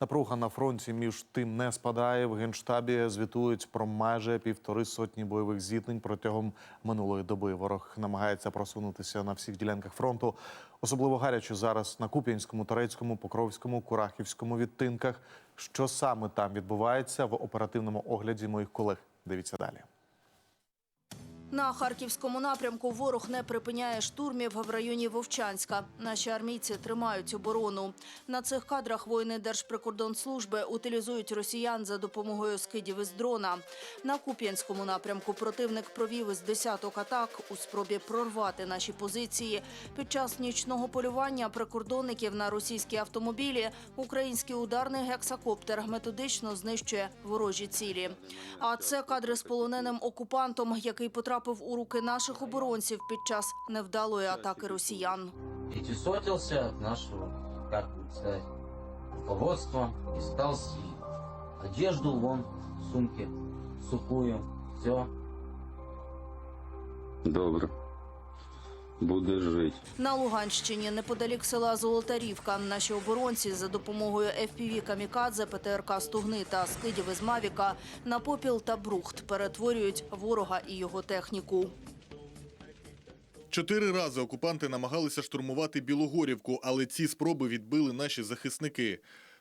Напруга на фронті між тим не спадає. В генштабі звітують про майже півтори сотні бойових зіткнень протягом минулої доби. Ворог намагається просунутися на всіх ділянках фронту. Особливо гаряче зараз на Куп'янському, Торецькому, Покровському, Курахівському відтинках. Що саме там відбувається в оперативному огляді моїх колег? Дивіться далі. На харківському напрямку ворог не припиняє штурмів в районі Вовчанська. Наші армійці тримають оборону. На цих кадрах воїни Держприкордонслужби утилізують росіян за допомогою скидів із дрона. На Куп'янському напрямку противник провів із десяток атак у спробі прорвати наші позиції. Під час нічного полювання прикордонників на російські автомобілі український ударний гексакоптер методично знищує ворожі цілі. А це кадри з полоненим окупантом, який потрапив у руки наших оборонців під час невдалої атаки росіян. пятисотился от нашего, как бы сказать, руководства и стал с одежду вон, сумки, сухую, все. Добре. Буде жити. На Луганщині, неподалік села Золотарівка, наші оборонці за допомогою FPV «Камікадзе», ПТРК «Стугни» та скидів із Мавіка на попіл та брухт перетворюють ворога і його техніку. Чотири рази окупанти намагалися штурмувати Білогорівку, але ці спроби відбили наші захисники.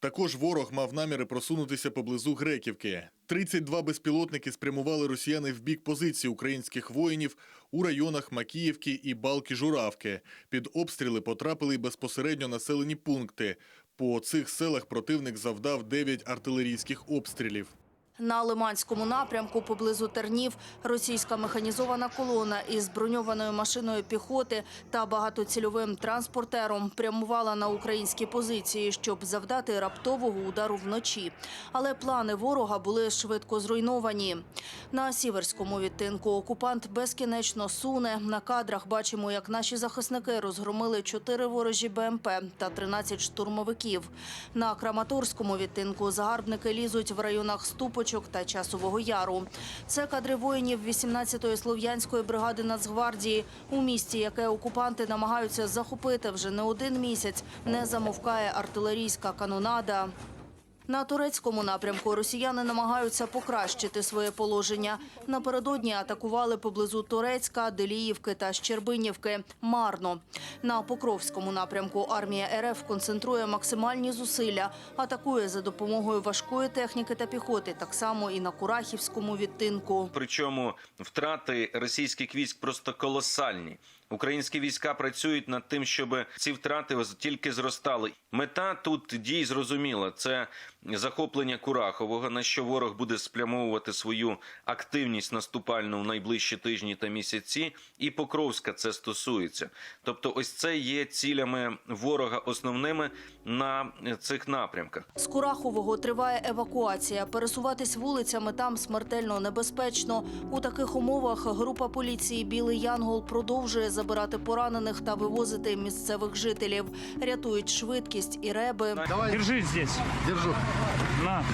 Також ворог мав наміри просунутися поблизу Греківки. 32 безпілотники спрямували росіяни в бік позицій українських воїнів у районах Макіївки і Балки-Журавки. Під обстріли потрапили й безпосередньо населені пункти. По цих селах противник завдав 9 артилерійських обстрілів. На Лиманському напрямку поблизу Тернів російська механізована колона із броньованою машиною піхоти та багатоцільовим транспортером прямувала на українські позиції, щоб завдати раптового удару вночі. Але плани ворога були швидко зруйновані. На сіверському відтинку окупант безкінечно суне. На кадрах бачимо, як наші захисники розгромили чотири ворожі БМП та 13 штурмовиків. На Краматорському відтинку загарбники лізуть в районах Ступочок та Часового Яру. Це кадри воїнів 18-ї слов'янської бригади Нацгвардії у місті, яке окупанти намагаються захопити вже не один місяць. Не замовкає артилерійська канонада. На турецькому напрямку росіяни намагаються покращити своє положення. Напередодні атакували поблизу Турецька, Деліївки та Щербинівки. Марно. На Покровському напрямку армія РФ концентрує максимальні зусилля, атакує за допомогою важкої техніки та піхоти, так само і на Курахівському відтинку. Причому втрати російських військ просто колосальні. Українські війська працюють над тим, щоб ці втрати тільки зростали. Мета тут дій зрозуміла: це захоплення Курахового, на що ворог буде спрямовувати свою активність наступальну в найближчі тижні та місяці. І Покровська це стосується. Тобто, ось це є цілями ворога основними на цих напрямках. З Курахового триває евакуація. Пересуватись вулицями там смертельно небезпечно. У таких умовах група поліції Білий Янгол продовжує забирати поранених та вивозити місцевих жителів. Рятують швидкість і реби. Держи здесь. Держу. На.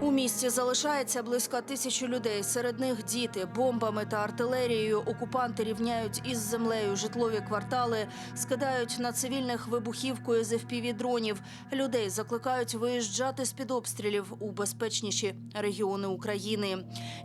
У місті залишається близько тисячі людей. Серед них діти бомбами та артилерією. Окупанти рівняють із землею житлові квартали, скидають на цивільних вибухівкою з fpv дронів. Людей закликають виїжджати з під обстрілів у безпечніші регіони України.